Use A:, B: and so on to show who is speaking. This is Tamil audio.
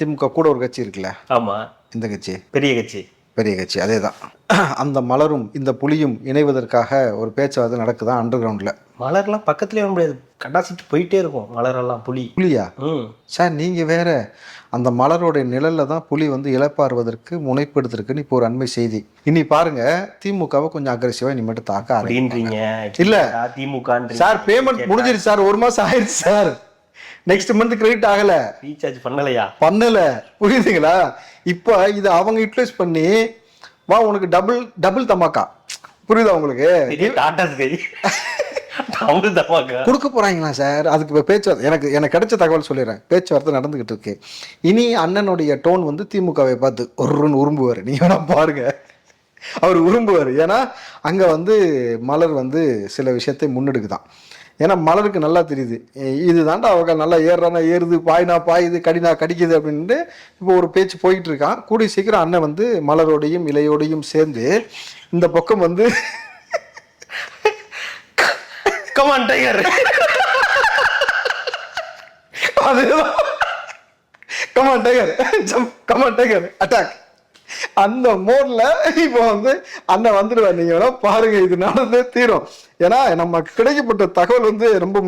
A: திமுக கூட ஒரு கட்சி இருக்குல்ல?
B: ஆமா.
A: இந்த கட்சி?
B: பெரிய கட்சி.
A: பெரிய கட்சி அதே தான் அந்த மலரும் இந்த புலியும் இணைவதற்காக ஒரு பேச்சுவார்த்தை நடக்குதான் அண்டர் கிரவுண்டில்
B: மலர்லாம் பக்கத்துலயே வர முடியாது. கடாசிட்டு போயிட்டே இருக்கும் மலரெல்லாம் புலி.
A: புலியா? சார் நீங்கள் வேற அந்த மலரோட நிழல்ல தான் புலி வந்து இழப்பாறுவதற்கு முனைப்படுத்திருக்குன்னு இப்போ ஒரு அண்மை செய்தி. இனி பாருங்க திமுகவை கொஞ்சம் அக்ரெசிவாக இனிமேட்டு தாக்க.
B: அப்படின்றீங்க.
A: இல்ல.
B: திமுக
A: சார் பேமெண்ட் முடிஞ்சிருச்சு சார் ஒரு மாசம் ஆயிடுச்சு சார். நெக்ஸ்ட் மந்த் கிரெடிட் ஆகல.
B: ரீசார்ஜ் பண்ணலையா?
A: பண்ணல. புரியுதுங்களா? இப்போ இதை அவங்க யூட்டிலைஸ் பண்ணி வா உனக்கு டபுள் டபுள் தமாக்கா புரியுதா உங்களுக்கு?
B: டாடா ஸ்கை
A: கொடுக்க போறாங்களா சார் அதுக்கு பேச்சுவார்த்தை எனக்கு எனக்கு கிடைச்ச தகவல் சொல்லிடுறேன். பேச்சுவார்த்தை நடந்துகிட்டு இருக்கு. இனி அண்ணனுடைய டோன் வந்து திமுகவை பார்த்து ஒருன்னு உரும்புவார். நீங்க வேணா பாருங்க. அவர் உரும்புவார். ஏன்னா அங்க வந்து மலர் வந்து சில விஷயத்தை முன்னெடுக்குதான். ஏன்னா மலருக்கு நல்லா தெரியுது. இது தாண்டா அவங்க நல்லா ஏறுறானா ஏறுது பாய்னா பாயுது கடினா கடிக்குது அப்படின்ட்டு இப்போ ஒரு பேச்சு போயிட்டு இருக்கான் கூடிய சீக்கிரம் அண்ணன் வந்து மலரோடையும் இலையோடையும் சேர்ந்து இந்த பக்கம் வந்து
B: கமான் டைகர்
A: அதுதான். Come on tiger jump come on tiger attack அந்த மோட்ல இப்போ வந்து அண்ணன் வந்துடுவேன் நீங்க வேணா பாருங்க இது நடந்தே தீரும். ஏன்னா நமக்கு கிடைக்கப்பட்ட தகவல் வந்து ரொம்ப